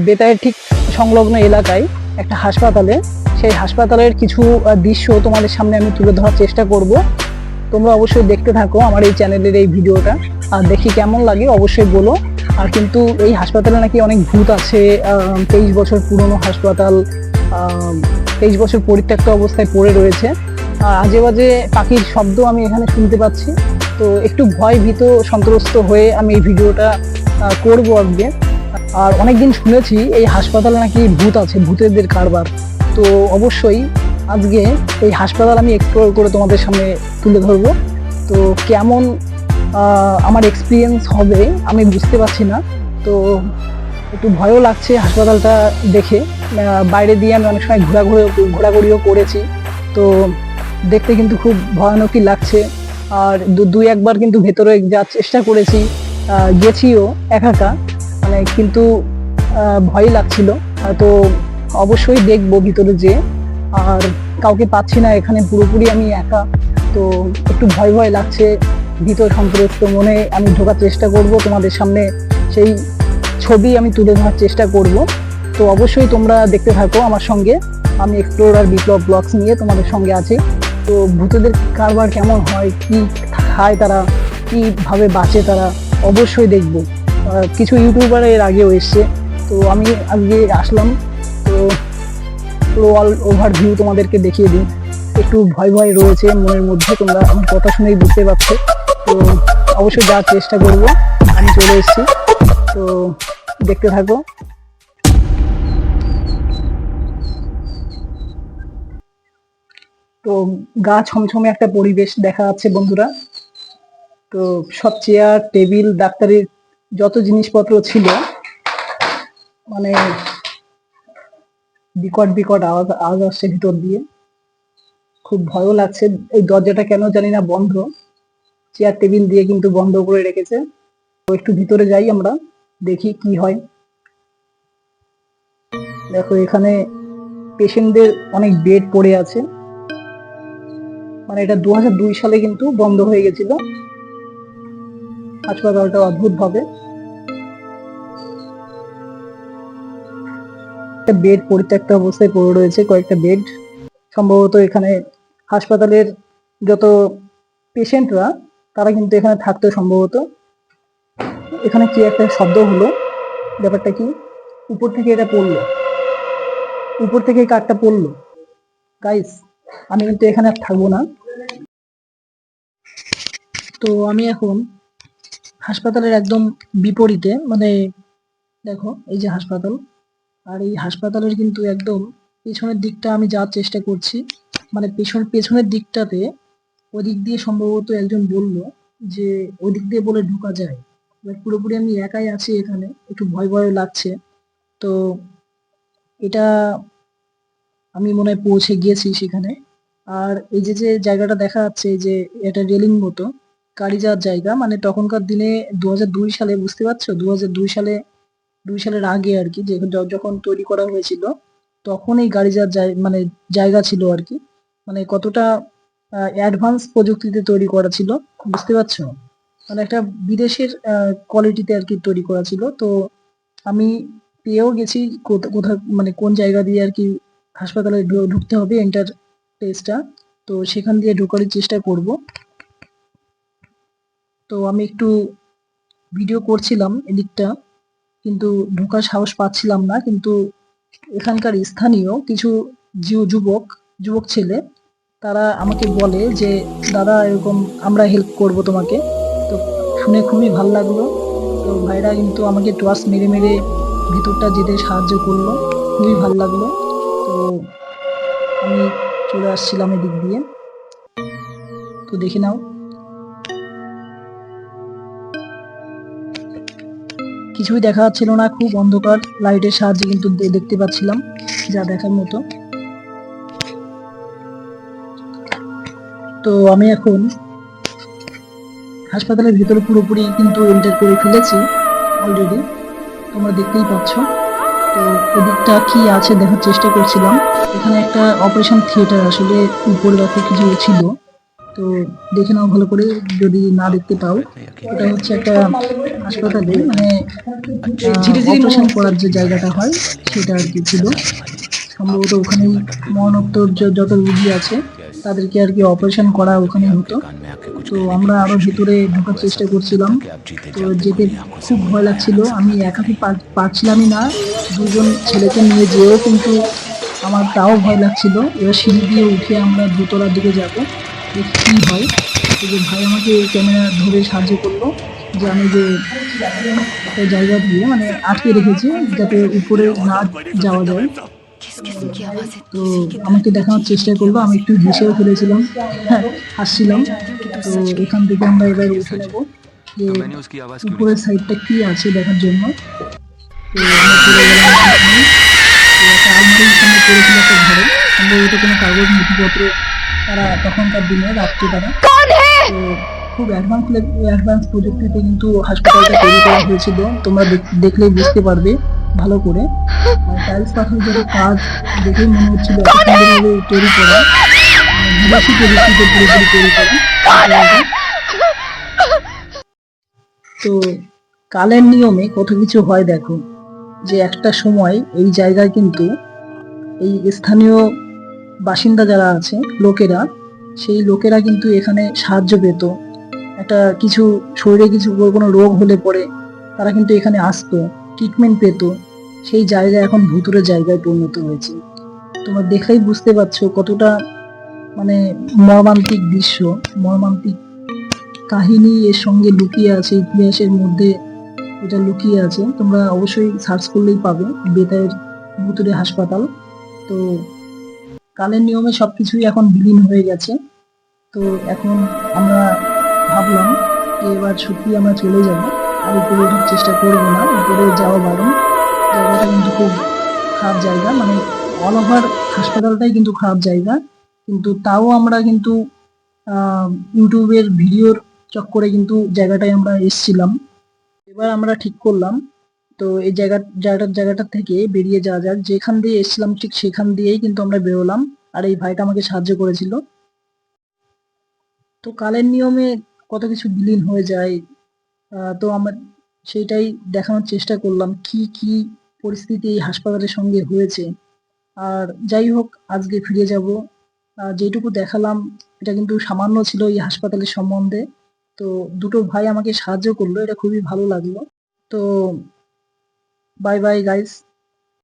বেতায়ের ঠিক সংলগ্ন এলাকায় একটা হাসপাতালে। সেই হাসপাতালের কিছু দৃশ্য তোমাদের সামনে আমি তুলে ধরার চেষ্টা করব। তোমরা অবশ্যই দেখতে থাকো আমার এই চ্যানেলের এই ভিডিওটা। আর দেখি কেমন লাগে, অবশ্যই বলো। আর কিন্তু এই হাসপাতালে নাকি অনেক ভূত আছে তেইশ বছর পুরনো হাসপাতাল তেইশ বছর পরিত্যক্ত অবস্থায় পড়ে রয়েছে। আজে বাজে পাখির শব্দ আমি এখানে শুনতে পাচ্ছি। তো একটু ভয় ভীত সন্ত্রস্ত হয়ে আমি এই ভিডিওটা করব আজকে। আর অনেকদিন শুনেছি এই হাসপাতালে নাকি ভূত আছে, ভূতেদের কারবার। তো অবশ্যই আজকে এই হাসপাতাল আমি এক্সপ্লোর করে তোমাদের সামনে তুলে ধরবো। তো কেমন আমার এক্সপিরিয়েন্স হবে আমি বুঝতে পারছি না। তো একটু ভয়ও লাগছে হাসপাতালটা দেখে। বাইরে দিয়ে আমি অনেক সময় ঘোরাঘুরি, ঘোরাঘুরিও করেছি। তো দেখতে কিন্তু খুব ভয়ানকই লাগছে। আর দু- দুই একবার কিন্তু ভেতরে যাওয়ার চেষ্টা করেছি। গেছিও একা একা মানে কিন্তু ভয় লাগছিল। তো অবশ্যই দেখব ভিতরে যে, আর কাউকে পাচ্ছি না, এখানে পুরোপুরি আমি একা। তো একটু ভয় ভয় লাগছে ভিতর সন্ত্রস্ত মনে। আমি ঢোকার চেষ্টা করব, তোমাদের সামনে সেই ছবি আমি তুলে ধরার চেষ্টা করব। তো অবশ্যই তোমরা দেখতে থাকো আমার সঙ্গে। আমি এক্সপ্লোরার বিপ্লব ব্লগস নিয়ে তোমাদের সঙ্গে আছি। তো ভূতদের কারবার কেমন হয়, কি খায় তারা, কীভাবে বাঁচে তারা, অবশ্যই দেখব। কিছু ইউটিউবার এর আগেও এসছে। তো আমি আজকে আসলাম। তো পুরো অল ওভার ভিউ তোমাদেরকে দেখিয়ে দিই। একটু ভয় ভয় রয়েছে মনের মধ্যে, তোমরা আমার কথা শুনেই বুঝতে পারছ। তো অবশ্যই যাওয়ার চেষ্টা করব। আমি চলে এসেছি। তো দেখতে থাকো। তো গা ছমছমে একটা পরিবেশ দেখা যাচ্ছে বন্ধুরা। তো সব চেয়ার, টেবিল, ডাক্তারের যত জিনিসপত্র ছিল মানে বিকট বিকট আওয়াজ আওয়াজ আসছে ভিতর দিয়ে। খুব ভয়ও লাগছে। এই দরজাটা কেন জানি না বন্ধ। চেয়ার, টেবিল দিয়ে কিন্তু বন্ধ করে রেখেছে। তো একটু ভিতরে যাই আমরা, দেখি কি হয়। দেখো, এখানে পেশেন্টদের অনেক বেড পড়ে আছে। মানে এটা দু সালে কিন্তু বন্ধ হয়ে গেছিল। হাসপাতালটা অদ্ভুত ভাবে একটা বেড পরিত্যক্ত অবস্থায় পড়ে রয়েছে, কয়েকটা বেড সম্ভবত এখানে হাসপাতালের যত পেশেন্টরা তারা কিন্তু এখানে থাকতো সম্ভবত। এখানে কি একটা শব্দ হলো? ব্যাপারটা কি? উপর থেকে এটা পড়ল। উপর থেকে কাঠটা পড়ল। গাইস আমি কিন্তু এখানে আর থাকব না। তো আমি এখন হাসপাতালের একদম বিপরীতে মানে দেখো, এই যে হাসপাতাল, আর এই হাসপাতালের কিন্তু একদম পেছনের দিকটা আমি যাওয়ার চেষ্টা করছি। মানে পেছন, পেছনের দিকটাতে ওদিক দিয়ে সম্ভবত একজন বলল যে, ওদিক দিয়ে বলে ঢোকা যায়। এবার পুরোপুরি আমি একাই আছি এখানে, একটু ভয় ভয় লাগছে। তো এটা আমি মনে হয় পৌঁছে গিয়েছি সেখানে। আর এই যে যে জায়গাটা দেখা যাচ্ছে যে এটা রেলিং মতো যাওয়ার জায়গা মানে তখনকার দিনে দু সালে, বুঝতে পারছ? দু সালে, দুই সালের আগে আর কি যখন তৈরি করা হয়েছিল, তখন এই গাড়ি যাওয়ার জায়- মানে জায়গা ছিল আর কি। মানে কতটা অ্যাডভান্স প্রযুক্তিতে তৈরি করা ছিল, বুঝতে পারছ? মানে একটা বিদেশের কোয়ালিটিতে আর কি তৈরি করা ছিল। তো আমি পেয়েও গেছি কোথা মানে কোন জায়গা দিয়ে আর কি হাসপাতালে ঢুকতে হবে এন্টার প্লেসটা তো সেখান দিয়ে ঢোকার চেষ্টা করব। তো আমি একটু ভিডিও করছিলাম এদিকটা, কিন্তু ঢোকার সাহস পাচ্ছিলাম না। কিন্তু এখানকার স্থানীয় কিছু যুবক যুবক ছেলে, তারা আমাকে বলে যে, দাদা, এরকম আমরা হেল্প করব তোমাকে। তো শুনে খুবই ভালো লাগল। তো ভাইরা কিন্তু আমাকে টর্চ মেরে মেরে ভিতরটা যেতে সাহায্য করল। খুবই ভালো লাগল। তো আমি চলে আসছিলাম এদিক দিয়ে। তো দেখে নাও। কিছুই দেখা যাচ্ছিল না, খুব অন্ধকার। লাইটের সাহায্যে কিন্তু দেখতে পাচ্ছিলাম, যা দেখার মতো। তো আমি এখন হাসপাতালের ভিতরে পুরোপুরি কিন্তু এন্টার করে ফেলেছি অলরেডি তোমরা দেখতেই পাচ্ছ। তো ওদিকটা কি আছে দেখার চেষ্টা করছিলাম। এখানে একটা অপারেশন থিয়েটার আসলে উপরে রাখা কিছু ছিল। তো দেখে নাও ভালো করে, যদি না দেখতে পাও, এটা হচ্ছে একটা হাসপাতালে মানে অপারেশন করার যে জায়গাটা হয়, সেটা আর কি ছিল। সম্ভবত ওখানেই মরণোত্তর যত রুগী আছে, তাদেরকে আর কি অপারেশন করা ওখানে হতো। তো আমরা আরও ভিতরে ঢোকার চেষ্টা করছিলাম। তো যেতে খুব ভয় লাগছিল। আমি একাকি পার- পারছিলামই না। দুজন ছেলেকে নিয়ে যেও, কিন্তু আমার তাও ভয় লাগছিল। এবার সিঁড়ি দিয়ে উঠে আমরা দোতলার দিকে যাব। কী হয় তো যে ভাই আমাকে ক্যামেরা ধরে সাহায্য করল যে আমি যে একটা জায়গা দিয়ে মানে আটকে রেখেছি যাতে উপরে না যাওয়া যায় তো আমাকে দেখানোর চেষ্টা করল আমি একটু হেসেও ফেলেছিলাম হ্যাঁ হাসছিলাম তো এখান থেকে আমরা এবার উঠে নেব যে উপরের সাইডটা কী আছে দেখার জন্য তো আমরা চলে গেলাম একটা কোনো কাগজ নথিপত্র তারা তখনকার দিনে রাখতো তারা তো খুব অ্যাডভান্স অ্যাডভান্স প্রযুক্তিতে কিন্তু হাসপাতালটা তৈরি করা হয়েছিল। তোমরা দেখলেই বুঝতে পারবে ভালো করে। টাইলস পাথর যেটা কাজ দেখেই মনে হচ্ছিল তৈরি করা। বিদেশি প্রযুক্তিতে পুরোপুরি তৈরি করা। তো কালের নিয়মে কত কিছু হয় দেখো যে একটা সময় এই জায়গায় কিন্তু এই স্থানীয় বাসিন্দা যারা আছে, লোকেরা, সেই লোকেরা কিন্তু এখানে সাহায্য পেত। একটা কিছু শরীরে কিছু কোনো রোগ হলে পরে তারা কিন্তু এখানে আসতো ট্রিটমেন্ট পেত। সেই জায়গা এখন ভুতুরের জায়গায় পরিণত হয়েছে। তোমরা দেখলেই বুঝতে পারছ কতটা মানে মর্মান্তিক দৃশ্য, মর্মান্তিক কাহিনী এর সঙ্গে লুকিয়ে আছে, ইতিহাসের মধ্যে এটা লুকিয়ে আছে। তোমরা অবশ্যই সার্চ করলেই পাবে বেতায়ের ভুতুরে হাসপাতাল। তো কালের নিয়মে সবকিছুই এখন বিলীন হয়ে গেছে। তো এখন আমরা ভাবলাম যে এবার সত্যি আমরা চলে যাব। আর উপরে ওঠার চেষ্টা করব না। উপরে যাওয়া বারণ জায়গাটা কিন্তু খুব খারাপ জায়গা। মানে অল ওভার হাসপাতালটাই কিন্তু খারাপ জায়গা। কিন্তু তাও আমরা কিন্তু ইউটিউবের ভিডিওর চক্করে কিন্তু জায়গাটায় আমরা এসছিলাম। এবার আমরা ঠিক করলাম তো এই জায়গা জায়গাটার জায়গাটা থেকে বেরিয়ে যাওয়া যাক। যেখান দিয়ে এসেছিলাম ঠিক সেখান দিয়েই কিন্তু আমরা বেরোলাম। আর এই ভাইটা আমাকে সাহায্য করেছিল। তো কালের নিয়মে কত কিছু বিলীন হয়ে যায় তো আমার সেইটাই দেখানোর চেষ্টা করলাম কি কি পরিস্থিতি এই হাসপাতালের সঙ্গে হয়েছে। আর যাই হোক, আজকে ফিরে যাব। যেটুকু দেখালাম, এটা কিন্তু সামান্য ছিল এই হাসপাতালের সম্বন্ধে। তো দুটো ভাই আমাকে সাহায্য করল, এটা খুবই ভালো লাগল। তো Bye bye guys.